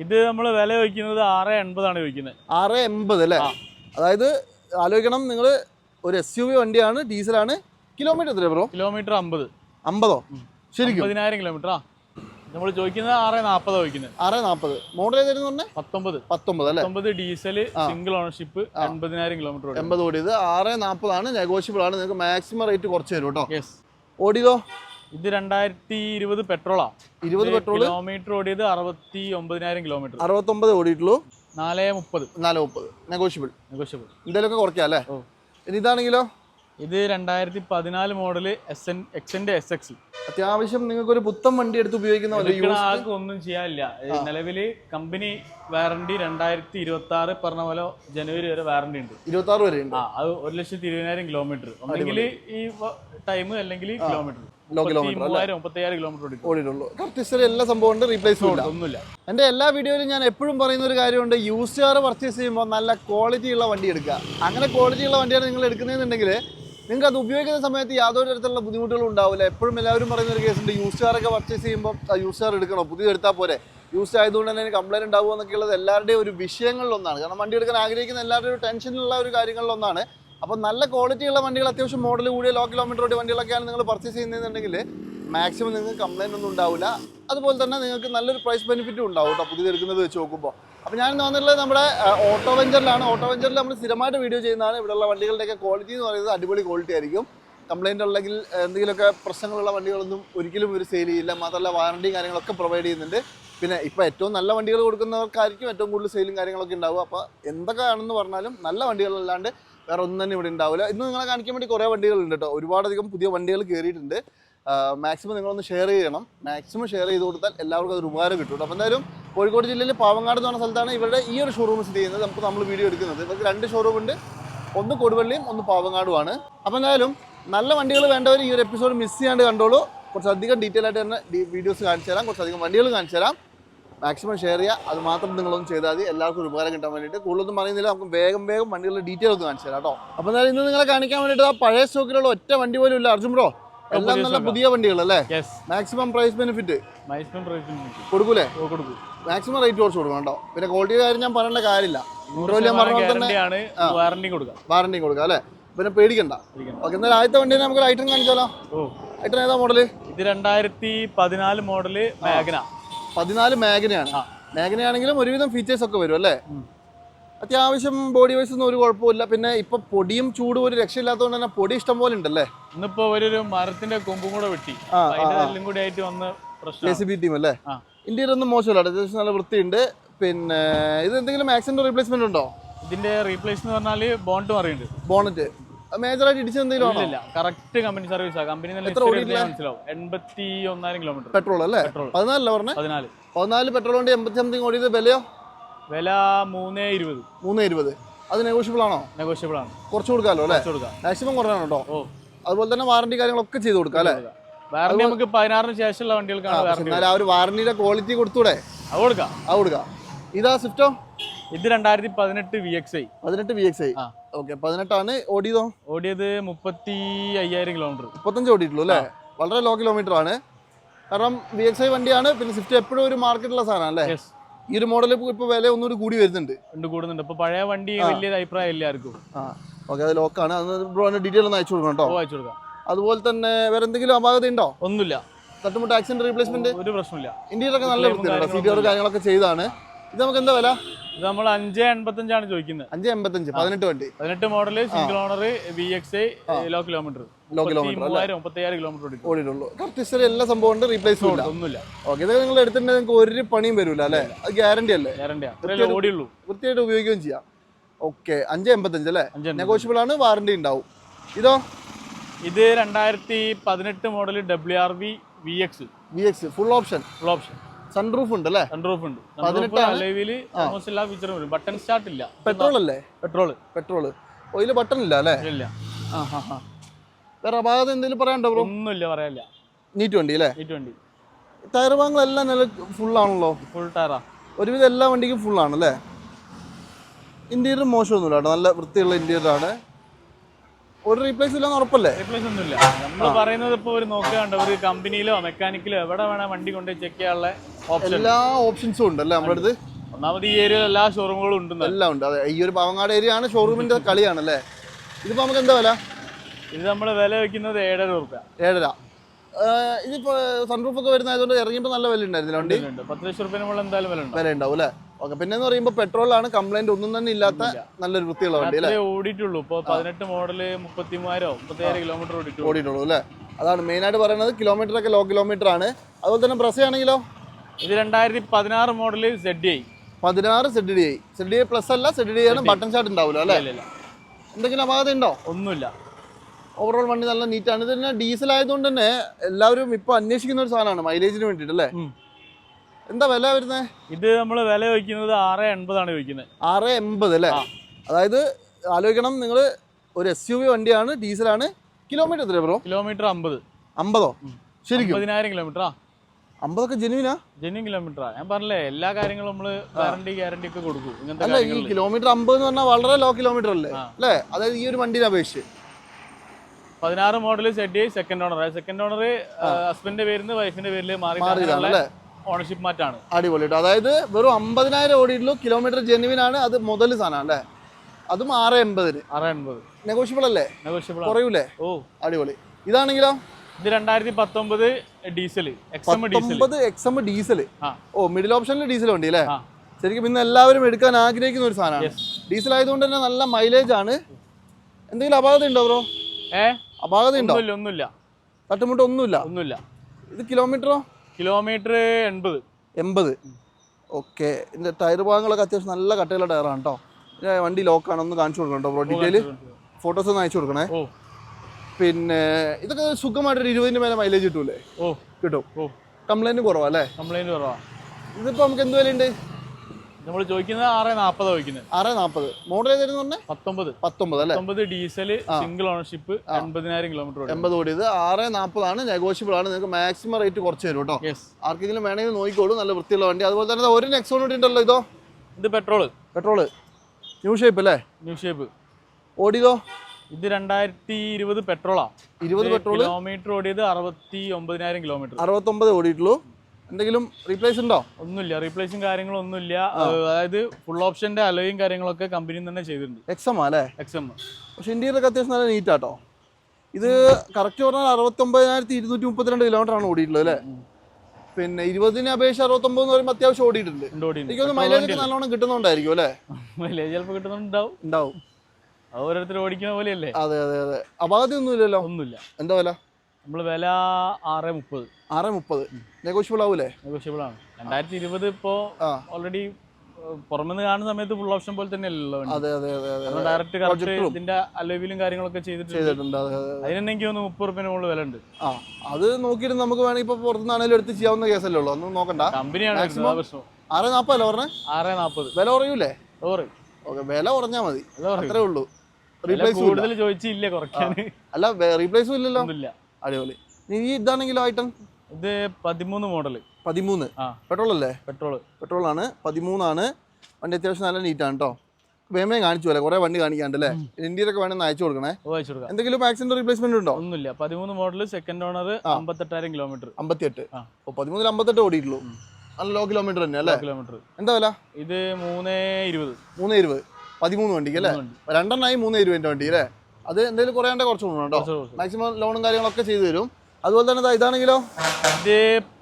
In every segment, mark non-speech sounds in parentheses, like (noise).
ഇത് നമ്മൾ വില ചോദിക്കുന്നത് ആറ് എൺപതാണ് ചോദിക്കുന്നത് ആറ് എൺപത് അല്ലേ? അതായത് ആലോചിക്കണം നിങ്ങൾ ഒരു എസ് യു വി വണ്ടിയാണ് ഡീസലാണ് കിലോമീറ്റർ എത്ര ബ്രോ കിലോമീറ്റർ അമ്പത്. അമ്പതോ? ശരിക്കും? പതിനായിരം കിലോമീറ്റർ ആ. നമ്മൾ ചോദിക്കുന്നത് ആറ് നാൽപ്പത് ചോദിക്കുന്നത് ആറ് നാൽപ്പത് മോഡൽ ഏതായിരുന്നു പറഞ്ഞത് പത്തൊമ്പത്. പത്തൊമ്പത് അല്ലേ? പത്തൊമ്പത് ഡീസൽ സിംഗിൾ ഓണർഷിപ്പ് എൺപതിനായിരം കിലോമീറ്റർ എൺപത് ഓടിയത് ആറ് നാൽപ്പതാണ് നെഗോഷ്യബിൾ ആണ്. നിങ്ങൾക്ക് മാക്സിമം റേറ്റ് കുറച്ച് തരും കേട്ടോ. യെസ് ഓടിയതോ ഇത് രണ്ടായിരത്തി ഇരുപത് പെട്രോളാ. ഇരുപത് പെട്രോൾ കിലോമീറ്റർ ഓടിയത് അറുപത്തി ഒമ്പതിനായിരം കിലോമീറ്റർ അറുപത്തൊമ്പത് ഓടിയിട്ടുള്ളൂ? നാല് മുപ്പത്. നാല് മുപ്പത്. നെഗോഷ്യബിൾ നെഗോഷ്യബിൾ എന്തെങ്കിലുമൊക്കെ കുറയ്ക്കാം അല്ലേ? ഓ. ഇനി ഇതാണെങ്കിലോ? ഇത് രണ്ടായിരത്തി പതിനാല് മോഡൽ എസ് എൻ എക്സിന്റെ എസ് എക്സ് അത്യാവശ്യം നിങ്ങൾക്ക് ഒരു പുത്തൻ വണ്ടി എടുത്ത് ഉപയോഗിക്കുന്ന ആൾക്ക് ഒന്നും ചെയ്യാനില്ല. നിലവിൽ നിലവിൽ കമ്പനി വാറണ്ടി രണ്ടായിരത്തി ഇരുപത്തി ആറ് പറഞ്ഞ പോലെ ജനുവരി വരെ വാറണ്ടി ഉണ്ട്. ഇരുപത്തി ആറ് വരെ അത് ഒരു ലക്ഷത്തി ഇരുപതിനായിരം കിലോമീറ്റർ ഒന്നെങ്കിൽ ഈ ടൈം അല്ലെങ്കിൽ കിലോമീറ്റർ ഓടിയിട്ടുള്ളൂ. കറക്റ്റ് ഹിസ്റ്ററി എല്ലാ സംഭവം ഉണ്ട് റീപ്ലേസും ഒന്നുമില്ല എന്റെ എല്ലാ വീഡിയോയിലും ഞാൻ എപ്പോഴും പറയുന്ന ഒരു കാര്യമുണ്ട് യൂസ് കാർ പർച്ചേസ് ചെയ്യുമ്പോൾ നല്ല ക്വാളിറ്റി ഉള്ള വണ്ടി എടുക്കുക. അങ്ങനെ ക്വാളിറ്റി ഉള്ള വണ്ടിയാണ് നിങ്ങൾ എടുക്കുന്നതെന്നുണ്ടെങ്കിൽ നിങ്ങൾക്ക് അത് ഉപയോഗിക്കുന്ന സമയത്ത് യാതൊരു തരത്തിലുള്ള ബുദ്ധിമുട്ടുകളും ഉണ്ടാവില്ല. എപ്പോഴും എല്ലാവരും പറയുന്ന ഒരു കേസുണ്ട് യൂസ് കാറൊക്കെ പർച്ചേസ് ചെയ്യുമ്പോൾ യൂസ് കാർ എടുക്കണോ? പുതിയത് എടുത്താൽ പോരെ. യൂസ് ആയതുകൊണ്ട് തന്നെ കംപ്ലൈന്റ് ഉണ്ടാവുക എന്നൊക്കെയുള്ളത് എല്ലാവരുടെയും ഒരു വിഷയങ്ങളിലൊന്നാണ്. കാരണം വണ്ടി എടുക്കാൻ ആഗ്രഹിക്കുന്ന എല്ലാവരുടെയും ഒരു ടെൻഷനുള്ള ഒരു കാര്യങ്ങളിലൊന്നാണ്. അപ്പോൾ നല്ല ക്വാളിറ്റി ഉള്ള വണ്ടികൾ അത്യാവശ്യം മോഡൽ കൂടിയ ലോ കിലോമീറ്റർ ഓടിയ വണ്ടികളൊക്കെയാണ് നിങ്ങൾ പർച്ചേസ് ചെയ്യുന്നതെന്നുണ്ടെങ്കിൽ മാക്സിമം നിങ്ങൾക്ക് കംപ്ലൈന്റ് ഒന്നും ഉണ്ടാവില്ല. അതുപോലെ തന്നെ നിങ്ങൾക്ക് നല്ലൊരു പ്രൈസ് ബെനിഫിറ്റും ഉണ്ടാവും കേട്ടോ പുതിയത് എടുക്കുന്നത് വെച്ച് നോക്കുമ്പോൾ. അപ്പോൾ ഞാൻ തോന്നുന്നത് നമ്മുടെ ഓട്ടോ വെഞ്ചറിലാണ് ഓട്ടോ വെഞ്ചറിൽ നമ്മൾ സ്ഥിരമായിട്ട് വീഡിയോ ചെയ്യുന്നതാണ്. ഇവിടെയുള്ള വണ്ടികളുടെയൊക്കെ ക്വാളിറ്റി എന്ന് പറയുന്നത് അടിപൊളി ക്വാളിറ്റി ആയിരിക്കും. കംപ്ലൈന്റ് ഉണ്ടെങ്കിൽ എന്തെങ്കിലുമൊക്കെ പ്രശ്നങ്ങളുള്ള വണ്ടികളൊന്നും ഒരിക്കലും ഒരു സെയിൽ ചെയ്യില്ല. മാത്രമല്ല വാറണ്ടിയും കാര്യങ്ങളൊക്കെ പ്രൊവൈഡ് ചെയ്യുന്നുണ്ട്. പിന്നെ ഇപ്പോൾ ഏറ്റവും നല്ല വണ്ടികൾ കൊടുക്കുന്നവർക്കായിരിക്കും ഏറ്റവും കൂടുതൽ സെയിലും കാര്യങ്ങളൊക്കെ ഉണ്ടാവുക. അപ്പോൾ എന്തൊക്കെ ആണെന്ന് പറഞ്ഞാലും നല്ല വണ്ടികളല്ലാണ്ട് വേറെ ഒന്നും തന്നെ ഇവിടെ ഉണ്ടാവില്ല. ഇന്ന് നിങ്ങളെ കാണിക്കാൻ വേണ്ടി കുറേ വണ്ടികളുണ്ട് കേട്ടോ. ഒരുപാടധികം പുതിയ വണ്ടികൾ കയറിയിട്ടുണ്ട്. മാക്സിമം നിങ്ങളൊന്ന് ഷെയർ ചെയ്യണം. മാക്സിമം ഷെയർ ചെയ്ത് കൊടുത്താൽ എല്ലാവർക്കും അതൊരു ഉപകാരം കിട്ടും അപ്പോൾ എന്തായാലും കോഴിക്കോട് ജില്ലയിൽ പാവങ്ങാട് എന്ന് പറഞ്ഞ സ്ഥലത്താണ് ഇവരുടെ ഈ ഒരു ഷോറൂം സ്ഥിതി ചെയ്യുന്നത്. നമുക്ക് നമ്മൾ വീഡിയോ എടുക്കുന്നത്. ഇവർക്ക് രണ്ട് ഷോറൂം ഉണ്ട്. ഒന്ന് കൊടുവള്ളിയും ഒന്ന് പാവങ്ങാടുമാണ്. അപ്പോൾ എന്തായാലും നല്ല വണ്ടികൾ വേണ്ടവർ ഈ ഒരു എപ്പിസോഡ് മിസ് ചെയ്യാണ്ട് കണ്ടോളൂ. കുറച്ചധികം ഡീറ്റെയിൽ ആയിട്ട് തന്നെ വീഡിയോസ് കാണിച്ചു തരാം. കുറച്ചധികം വണ്ടികൾ കാണിച്ചു തരാം. മാക്സിമം ഷെയർ ചെയ്യുക. അത് മാത്രം നിങ്ങളൊന്നും ചെയ്താൽ മതി. എല്ലാവർക്കും ഉപകാരം കിട്ടാൻ വേണ്ടിയിട്ട്. കൂടുതലൊന്നും പറയുന്നില്ല. നമുക്ക് വേഗം വേഗം വണ്ടികളുടെ ഡീറ്റെയിൽ ഒന്ന് കാണിച്ചു തരാം കേട്ടോ. അപ്പോൾ എന്തായാലും ഇന്ന് നിങ്ങളെ കാണിക്കാൻ വേണ്ടിയിട്ട് ആ പഴയ സ്റ്റോക്കിലുള്ള ഒറ്റ വണ്ടി പോലും ഇല്ല അർജുൻ ബ്രോ എല്ലാം നല്ല പുതിയ വണ്ടികളല്ലേ yes maximum price benefit maximum price benefit കൊടുക്കൂലേ? കൊടുക്കും. മാക്സിമം റേറ്റ് കുറച്ച് കൊടുക്കണം കേട്ടോ. പിന്നെ ക്വാളിറ്റി കാര്യം ഞാൻ പറയേണ്ട കാര്യമില്ല. ഞാൻ പറഞ്ഞ തന്നെ വാറണ്ടി കൊടുക്കാം. വാറണ്ടി കൊടുക്കാം അല്ലേ? പിന്നെ പേടിക്കണ്ട. ഓക്കെ എന്നാലും ആദ്യത്തെ വണ്ടി നമുക്ക് ഐറ്റം കാണിച്ചാലോ? ഓ. ഐറ്റം ഏതാ മോഡൽ ഇത് രണ്ടായിരത്തി പതിനാല് മോഡൽ മാഗ്ന പതിനാല് മേഖനയാണ് മേഖനയാണെങ്കിലും ഒരുവിധം ഫീച്ചേഴ്സ് ഒക്കെ വരും അല്ലേ? അത്യാവശ്യം ബോഡി വൈസ് ഒന്നും ഒരു കുഴപ്പമില്ല പിന്നെ ഇപ്പൊ പൊടിയും ചൂടും ഒരു രക്ഷയില്ലാത്തതുകൊണ്ട് തന്നെ പൊടി ഇഷ്ടം പോലെ ഉണ്ടല്ലേ? ഇന്നിപ്പോ ഒരു മരത്തിന്റെ കൊമ്പും കൂടെ വെട്ടി. എല്ലാം കൂടി ആയിട്ട് വന്ന് കെ പ്രശ്നം സി ബി ടീം അല്ലേ. ഇന്ത്യയിൽ ഒന്നും മോശമല്ല. അത്യാവശ്യം നല്ല വൃത്തിയുണ്ട്. പിന്നെ ഇത് എന്തെങ്കിലും ആക്സിഡന്റ് റീപ്ലേസ്മെന്റ് ഉണ്ടോ? ഇതിന്റെ റീപ്ലേസ് എന്ന് പറഞ്ഞാൽ ബോണ്ട് മാറിയുണ്ട് ബോണറ്റ് മേജറായിട്ട് ഇടിച്ച് എന്തെങ്കിലും ഇല്ല കറക്റ്റ് കമ്പനി സർവീസാ കമ്പനി? മനസ്സിലാവും. എൺപത്തി ഒന്നായിരം കിലോമീറ്റർ പെട്രോൾ അല്ലേ പതിനാലല്ലേ പറഞ്ഞേ? പതിനാല്. പതിനാല് കൊണ്ട് എൺപത്തി സംതിങ് ഓടിയത് വിലയോ? വില മൂന്ന് ഇരുപത്. മൂന്ന് ഇരുപത്. അത് നെഗോഷ്യബിൾ ആണോ? നെഗോഷ്യബിൾ ആണ്. കുറച്ച് കൊടുക്കാമല്ലോ അല്ലേ? മാക്സിമം കുറയാണ് കേട്ടോ. അതുപോലെ തന്നെ വാറണ്ടി കാര്യങ്ങളൊക്കെ ചെയ്ത് കൊടുക്കാം അല്ലേ? വാറണ്ടി നമുക്ക് പതിനാറിന് ശേഷമുള്ള വണ്ടികൾക്കാണ് ആ ഒരു വാറണ്ടിയുടെ ക്വാളിറ്റി കൊടുത്തൂടെ? അത് കൊടുക്കാം. അത് കൊടുക്കാം. ഇതാ സ്വിഫ്റ്റോ ഇത് രണ്ടായിരത്തി പതിനെട്ട് വി എക്സ് ഐ പതിനെട്ട് വി എക്സ് ഐ. ഓക്കെ പതിനെട്ടാണ് ഓടിയതോ? ഓടിയത് മുപ്പത്തി അയ്യായിരം കിലോമീറ്റർ മുപ്പത്തഞ്ച് ഓടിയിട്ടുള്ളൂ അല്ലേ? വളരെ ലോ കിലോമീറ്റർ ആണ്. കാരണം വി എക്സ് ഐ വണ്ടിയാണ് പിന്നെ സ്വിഫ്റ്റ് എപ്പോഴും ഒരു മാർക്കറ്റുള്ള സാധനം അല്ലേ? ഈ ഒരു മോഡൽ ഇപ്പോൾ വില ഒന്നുകൂടി കൂടി വരുന്നുണ്ട്. ഉണ്ട് കൂടുന്നുണ്ട്. ഇപ്പൊ പഴയ വണ്ടി വലിയ അഭിപ്രായം എല്ലാവർക്കും ഓക്കെ അത് ലോക്കാണ് അത് ഡീറ്റെയിൽ ഒന്ന് അയച്ചു കൊടുക്കണം കേട്ടോ. അയച്ചു കൊടുക്കാം. അതുപോലെ തന്നെ വേറെ എന്തെങ്കിലും അപാകത ഉണ്ടോ? ഒന്നുമില്ല. തട്ടുമുട്ട് ആക്സിഡന്റ് റീപ്ലേസ്മെന്റ് ഒരു പ്രശ്നമില്ല. ഇന്ത്യയിലൊക്കെ നല്ല സീറ്റുകൾ കാര്യങ്ങളൊക്കെ ചെയ്താണ്. ഇത് നമുക്ക് എന്താ വില? ഇത് നമ്മൾ അഞ്ച് എൺപത്തഞ്ചാണ് ചോദിക്കുന്നത്. അഞ്ച് എൺപത്തഞ്ച് പതിനെട്ട് വണ്ടി. പതിനെട്ട് model single owner V X low kilometre low kilometre മൂവായിരം മുപ്പത്തയ്യായിരം കിലോമീറ്റർ ഓടിയിട്ടുള്ളൂ. കറക്റ്റ് എല്ലാ സംഭവം ഉണ്ട് റീപ്ലേസ് ഇല്ല. ഒന്നുമില്ല. ഓക്കെ ഇതൊക്കെ നിങ്ങൾ എടുത്തിട്ടുണ്ടെങ്കിൽ നിങ്ങൾക്ക് ഒരു പണിയും വരില്ല അല്ലേ? അത് ഗ്യാരണ്ടി അല്ലേ? ഗ്യാരണ്ടിയാ അത്രയല്ലേ ഓടിയുള്ളൂ. വൃത്തിയായിട്ട് ഉപയോഗിക്കുകയും ചെയ്യാം. ഓക്കെ അഞ്ച് എൺപത്തഞ്ച് അല്ലേ? നെഗോഷ്യബിൾ ആണ് വാറണ്ടി ഉണ്ടാവും. ഇതോ? ഇത് രണ്ടായിരത്തി പതിനെട്ട് model W R V V X V X full option full option sunroof ഉണ്ട്. അല്ലേ സൺറൂഫ് ഉണ്ട് പതിനെട്ട് അലവിൽ ഓൾമോസ്റ്റ് എല്ലാ ഫീച്ചറും വരും. ബട്ടൺ സ്റ്റാർട്ട് ഇല്ല. പെട്രോൾ അല്ലേ? പെട്രോൾ പെട്രോൾ ഓയിൽ ബട്ടൺ ഇല്ല അല്ലേ? ഇല്ല. ആ ഹാ ഹാ വേറെ അപാകത എന്തെങ്കിലും പറയാനുണ്ടോ ബ്രോ ഒന്നുമില്ല പറയാനില്ല. നീറ്റ് വണ്ടി അല്ലേ? നീറ്റ് വണ്ടി. ടയർ ഭാഗങ്ങളെല്ലാം നല്ല ഫുൾ ആണല്ലോ? ഫുൾ ടയറാ ഒരുവിധം എല്ലാ വണ്ടിക്കും ഫുൾ ആണ് അല്ലേ? ഇന്റീരിയർ മോശമൊന്നുമില്ല കേട്ടോ. നല്ല വൃത്തിയുള്ള ഇന്റീരിയർ ആണ്. ഒരു റീപ്ലേസ് ഇല്ലാന്ന് ഉറപ്പല്ലേ? റീപ്ലേസ് ഒന്നുമില്ല. നമ്മൾ പറയുന്നത് ഇപ്പോൾ ഒരു നോക്കുകയുണ്ട് ഒരു കമ്പനിയിലോ മെക്കാനിക്കിലോ എവിടെ വേണേ വണ്ടി കൊണ്ട് ചെക്ക് ചെയ്യാനുള്ള എല്ലാ ഓപ്ഷൻസും ഉണ്ട് അല്ലേ നമ്മുടെ അടുത്ത്? ഒന്നാമത് ഈ ഏരിയയിൽ എല്ലാ ഷോറൂമുകളും ഉണ്ട് എല്ലാം ഉണ്ട്. അതെ ഈ ഒരു പാവങ്ങാട് ഏരിയ ആണ് ഷോറൂമിന്റെ കളിയാണ് അല്ലേ ഇതിപ്പോ നമുക്ക് എന്താ വില? ഇത് നമ്മൾ വില വെക്കുന്നത് ഏഴര റുപ്യ ഏഴര. ഇതിപ്പോ സൺറൂഫ് ഒക്കെ വരുന്നതുകൊണ്ട് ഇറങ്ങിയപ്പോൾ നല്ല വില ഉണ്ടായിരുന്നില്ല വണ്ടി? പത്ത് ലക്ഷം റുപ്യ നമ്മൾ എന്തായാലും വില ഉണ്ട് വില ഉണ്ടാവും അല്ലേ? ഓക്കെ പിന്നെ എന്ന് പറയുമ്പോൾ പെട്രോളാണ് കംപ്ലൈന്റ് ഒന്നും തന്നെ ഇല്ലാത്ത നല്ലൊരു വൃത്തിയുള്ള വണ്ടി അല്ലേ? ഓടിയിട്ടുള്ളൂ. ഇപ്പൊ പതിനെട്ട് മോഡൽ മുപ്പത്തി മൂവായിരോ മുപ്പത്തിയായിരം കിലോമീറ്റർ ഓടിയിട്ടുള്ളൂ. ഓടിയിട്ടുള്ളൂ അല്ലേ? അതാണ് മെയിൻ ആയിട്ട് പറയുന്നത്. കിലോമീറ്റർ ഒക്കെ ലോ കിലോമീറ്റർ ആണ്. അതുപോലെ തന്നെ ബ്രസ് ആണെങ്കിലോ ഇത് രണ്ടായിരത്തി പതിനാറ് മോഡൽ സെഡ് ഐ പതിനാറ് Z D I Z D I plus അല്ല സെഡ് ഡി ആണ് ബട്ടൺ ഷാട്ട് ഉണ്ടാവില്ല അല്ലേ? എന്തെങ്കിലും അപാകത ഉണ്ടോ? ഒന്നുമില്ല. ഓവറോൾ വണ്ടി നല്ല നീറ്റാണ് ഇത് തന്നെ ഡീസൽ ആയതുകൊണ്ട് തന്നെ എല്ലാവരും ഇപ്പൊ അന്വേഷിക്കുന്ന ഒരു സാധനമാണ് മൈലേജിന് വേണ്ടിട്ട് അല്ലേ? എന്താ വില വരുന്നത് ഇത് നമ്മൾ വില ചോദിക്കുന്നത് ആറ് എൺപതാണ് ചോദിക്കുന്നത് ആറ് എൺപത് അല്ലേ? അതായത് ആലോചിക്കണം നിങ്ങൾ ഒരു എസ് യു വി വണ്ടിയാണ് ഡീസലാണ് കിലോമീറ്റർ എത്ര ബ്രോ കിലോമീറ്റർ അമ്പത്. അമ്പതോ? ശരിക്കും? പതിനായിരം കിലോമീറ്റർ ആ അമ്പതൊക്കെ ജെനുവിനാ ജെന്യൂൻ ഞാൻ പറഞ്ഞില്ലേ എല്ലാ കാര്യങ്ങളും വാറണ്ടി ഗ്യാരണ്ടി ഒക്കെ കൊടുക്കും ഇങ്ങനത്തെ അല്ല ഈ കാര്യങ്ങളിൽ കിലോമീറ്റർ അമ്പത് എന്ന് പറഞ്ഞാൽ വളരെ ലോ കിലോമീറ്റർ അല്ലേ? ആ. അല്ലേ? അതായത് ഈ ഒരു വണ്ടിനെ അപേക്ഷിച്ച്. പതിനാറ് model Z second owner second owner ഹസ്ബൻഡിന്റെ പേരിൽ വൈഫിന്റെ പേരിൽ മാറി മാറിയതാണ് അല്ലേ? ഓണർഷിപ്പ് മാറ്റാണ്. അടിപൊളി കേട്ടോ അതായത് വെറും അമ്പതിനായിരം ഓടിയിട്ടുള്ളൂ. കിലോമീറ്റർ ജെനുവിൻ ആണ്. അത് മുതൽ സാധനം അല്ലേ? അതും ആറ് എൺപതിന്. ആറ് എൺപത്. നെഗോഷ്യബിൾ അല്ലേ? നെഗോഷ്യബിൾ കുറയൂലേ? ഓ. അടിപൊളി. ഇതാണെങ്കിലോ? ഇത് രണ്ടായിരത്തി പത്തൊമ്പത് ഡീസൽ. X diesel. ഓ മിഡിൽ ഓപ്ഷനിൽ ഡീസൽ വണ്ടി അല്ലേ? ശരിക്കും ഇന്ന് എല്ലാവരും എടുക്കാൻ ആഗ്രഹിക്കുന്ന ഒരു സാധനമാണ്. ഡീസൽ ആയതുകൊണ്ട് തന്നെ നല്ല മൈലേജ് ആണ്. എന്തെങ്കിലും അപാകത ഉണ്ടോ ബ്രോ? ഏ? അപാകത ഉണ്ടോ? ഒന്നുമില്ല തട്ടുമുട്ട് ഒന്നുമില്ല? ഒന്നുമില്ല. ഇത് കിലോമീറ്ററോ കിലോമീറ്റർ എൺപത്. എൺപത്. ഓക്കെ. ഇതിന്റെ ടയർ ഭാഗങ്ങളൊക്കെ അത്യാവശ്യം നല്ല കട്ടയുള്ള ടയറാണ് കേട്ടോ വണ്ടി ലോക്കാണ് ഒന്ന് കാണിച്ചു കൊടുക്കണം കേട്ടോ ബ്രോ. ഡീറ്റെയിൽ ഫോട്ടോസ് ഒന്ന് അയച്ചു കൊടുക്കണേ. പിന്നെ ഇതൊക്കെ സുഖമായിട്ടൊരു ഇരുപതിന്റെ മേലെ മൈലേജ് കിട്ടൂലേ? ഓ. കിട്ടും. ഓ. കംപ്ലൈന്റ് കുറവാ അല്ലേ? കംപ്ലൈന്റ് കുറവാ. ഇതിപ്പോ നമുക്ക് എന്ത് വിലയുണ്ട്? നമ്മൾ ചോദിക്കുന്നത് ആറ് നാൽപ്പത് ചോദിക്കുന്നത്. ആറ് നാൽപ്പത് മോഡൽ ഏതായിരുന്നു പറഞ്ഞേ? പത്തൊമ്പത്. പത്തൊമ്പത് അല്ലേ? പത്തൊമ്പത് ഡീസൽ സിംഗിൾ ഓണർഷിപ്പ് എൺപതിനായിരം കിലോമീറ്റർ എൺപത് ഓടിയത്. ആറ് നാൽപ്പതാണ് നെഗോഷ്യബിൾ ആണ്. നിങ്ങൾക്ക് മാക്സിമം റേറ്റ് കുറച്ച് തരും കേട്ടോ. ആർക്കെങ്കിലും വേണമെങ്കിൽ നോക്കിക്കോളൂ. നല്ല വൃത്തിയുള്ള വണ്ടി. അതുപോലെ തന്നെ ഒരു നെക്സോൺ കൂടി ഉണ്ടല്ലോ ഇതോ? ഇത് പെട്രോൾ പെട്രോൾ ന്യൂ ഷേപ്പ് അല്ലേ? ന്യൂ ഷേപ്പ് ഓടിയതോ? ഇത് രണ്ടായിരത്തി ഇരുപത് പെട്രോളാ. ഇരുപത് പെട്രോൾ കിലോമീറ്റർ ഓടിയത് അറുപത്തി ഒമ്പതിനായിരം കിലോമീറ്റർ അറുപത്തൊമ്പത് ഓടിയിട്ടുള്ളൂ. എന്തെങ്കിലും റീപ്ലേസ് ഉണ്ടോ? ഒന്നുമില്ല. റീപ്ലേസും കാര്യങ്ങളും ഒന്നുമില്ല. അതായത് ഫുൾ ഓപ്ഷന്റെ അലോയും കാര്യങ്ങളൊക്കെ കമ്പനി തന്നെ ചെയ്തിട്ടുണ്ട്. എക്സം അല്ലേ? എക്സ് എം പക്ഷെ ഇന്ത്യയിലൊക്കെ അത്യാവശ്യം നല്ല നീറ്റ് ആട്ടോ. ഇത് കറക്റ്റ് പറഞ്ഞാൽ അറുപത്തൊമ്പതിനായിരത്തി ഇരുന്നൂറ്റി മുപ്പത്തിരണ്ട് കിലോമീറ്റർ ആണ് ഓടിയിട്ടുള്ളത് അല്ലേ? പിന്നെ ഇരുപതിനെ അപേക്ഷിച്ച് അറുപത്തൊമ്പത് എന്ന് പറയുമ്പോൾ അത്യാവശ്യം ഓടിയിട്ടുണ്ട്. എനിക്കൊന്ന് മൈലേജ് ഒക്കെ നല്ലോണം കിട്ടുന്നുണ്ടായിരിക്കും അല്ലേ? (laughs) മൈലേജ് ചിലപ്പോൾ കിട്ടുന്നുണ്ടാവും. ഉണ്ടാവും. ഓരോരുത്തർ ഓടിക്കുന്ന പോലെയല്ലേ? അതെ അതെ അതെ. അപാകത ഒന്നുമില്ലല്ലോ? ഒന്നുമില്ല. എന്താ വില? നമ്മൾ വില ആറ് മുപ്പത്. ആറ് മുപ്പത്. നെഗോഷ്യബിൾ ആവൂലേ? നെഗോഷ്യബിൾ ആണ്. രണ്ടായിരത്തി ഇരുപത് ഇപ്പോൾ ഓൾറെഡി പുറമെന്ന് കാണുന്ന സമയത്ത് ഫുൾ ഓപ്ഷൻ പോലെ തന്നെയല്ലോ അതെ അതെ അതെ ഡയറക്റ്റ് കറക്റ്റ് ഇതിന്റെ അലവിലും കാര്യങ്ങളൊക്കെ ചെയ്തിട്ടുണ്ട്. ചെയ്തിട്ടുണ്ട് അതെ അതെ അതിനെനിക്ക് ഒന്ന് മുപ്പത് റുപ്യ മുകളിൽ വില ഉണ്ട്. ആ അത് നോക്കിയിട്ട് നമുക്ക് വേണമെങ്കിൽ ഇപ്പൊ പുറത്തുനിന്നാണെങ്കിലും എടുത്ത് ചെയ്യാവുന്ന കേസല്ലേ ഉള്ളൂ. ഒന്നും നോക്കണ്ട. കമ്പനിയാണ് പ്രശ്നം. ആറ് നാപ്പതല്ലേ പറഞ്ഞേ? ആറ് നാപ്പത്. വില കുറയൂലേ? കുറയും. ഓക്കെ വില കുറഞ്ഞാൽ മതി. അത്രേ ഉള്ളൂ. റീപ്ലേസും കൂടുതൽ ചോദിച്ചില്ല കുറയ്ക്കാൻ. അല്ല റീപ്ലേസും ഇല്ലല്ലോ. അടിപൊളി. ഈ ഇതാണെങ്കിലോ ഐറ്റം ഇത് പതിമൂന്ന് മോഡൽ പതിമൂന്ന്. പെട്രോൾ അല്ലേ? പെട്രോൾ പെട്രോൾ ആണ്. പതിമൂന്നാണ്. വണ്ടി അത്യാവശ്യം നല്ല നീറ്റാണ് കേട്ടോ വേമേ കാണിച്ചു അല്ലേ കുറെ വണ്ടി കാണിക്കാണ്ട് അല്ലേ? ഇന്ത്യയിലൊക്കെ വേണമെന്ന് അയച്ചു കൊടുക്കണേ. അയച്ചു കൊടുക്കാം. എന്തെങ്കിലും ആക്സിഡന്റ് റീപ്ലേസ്മെന്റ് ഉണ്ടോ? ഒന്നുമില്ല. പതിമൂന്ന് മോഡൽ സെക്കൻഡ് ഓണർ അമ്പത്തെട്ടായിരം കിലോമീറ്റർ അമ്പത്തിയെട്ട്. ഓ പതിമൂന്നിൽ അമ്പത്തെട്ട് ഓടിയിട്ടുള്ളൂ. നല്ല ലോ കിലോമീറ്റർ തന്നെ അല്ലേ? കിലോമീറ്റർ എന്താ വില? ഇത് മൂന്ന് ഇരുപത്. മൂന്ന് ഇരുപത്. പതിമൂന്ന് വണ്ടിക്ക് അല്ലേ? രണ്ടെണ്ണായി മൂന്ന് ഇരുപതിന്റെ വണ്ടി അല്ലേ? അത് എന്തെങ്കിലും കുറയാണ്ട് കുറച്ച് കൊണ്ടോ കുറച്ച് കുറച്ച്. മാക്സിമം ലോണും കാര്യങ്ങളൊക്കെ ചെയ്തു തരും. അതുപോലെ തന്നെ ഇതാണെങ്കിലോ? ഇത്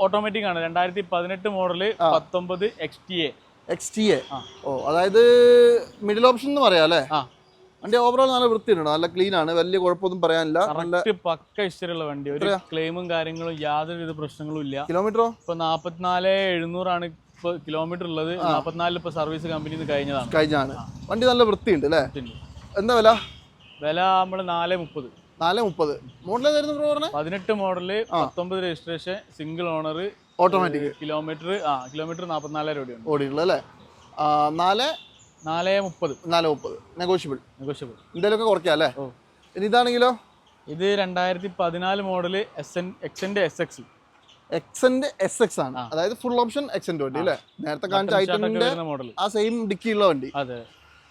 ഓട്ടോമാറ്റിക് ആണ്. രണ്ടായിരത്തി പതിനെട്ട് മോഡൽ പത്തൊമ്പത് X T A X T A ഓ അതായത് മിഡിൽ ഓപ്ഷൻ എന്ന് പറയാം അല്ലേ? വണ്ടി ഓവറോൾ നല്ല വൃത്തി ഉണ്ടോ നല്ല ക്ലീൻ ആണ്. വലിയ കുഴപ്പമൊന്നും പറയാനില്ല. നല്ല പക്ക ഇഷ്ടമുള്ള വണ്ടി. ഒരു ക്ലെയിമും കാര്യങ്ങളും യാതൊരുവിധ പ്രശ്നങ്ങളും ഇല്ല. കിലോമീറ്ററോ ഇപ്പൊ നാപ്പത്തിനാല് എഴുന്നൂറാണ് കിലോമീറ്റർ ഉള്ളത് നാപ്പത്തിനാലിൽ ഇപ്പൊ സർവീസ് കമ്പനിയിൽ നിന്ന് കഴിഞ്ഞതാണ്. കഴിഞ്ഞാണ്. വണ്ടി നല്ല വൃത്തിയുണ്ട് അല്ലേ? എന്താ വില? വില നമ്മൾ നാല് മുപ്പത്. നാല് മുപ്പത്. മോഡൽ ഏതായിരുന്നു ബ്രോ പറഞ്ഞത് പതിനെട്ട് മോഡൽ പത്തൊമ്പത് registration single owner automatic kilometre ആ കിലോമീറ്റർ നാൽപ്പത്തിനാലായിരം രൂപയുണ്ട് ഓടിയിട്ടുള്ളത് അല്ലേ? നാല്? നാല് മുപ്പത്. നാല് മുപ്പത്. നെഗോഷ്യബിൾ നെഗോഷ്യബിൾ എന്തെങ്കിലുമൊക്കെ കുറയ്ക്കാം അല്ലേ? ഇനി ഇതാണെങ്കിലോ? ഇത് രണ്ടായിരത്തി പതിനാല് മോഡൽ എസ് എൻ എക്സിന്റെ S X Xcent S X ആണ്. അതായത് ഫുൾ ഓപ്ഷൻ എക്സെന്റ് വണ്ടി അല്ലേ? നേരത്തെ കാണിച്ച ഐറ്റമിന്റെ ആ സെയിം ഡിക്കി ഉള്ള വണ്ടി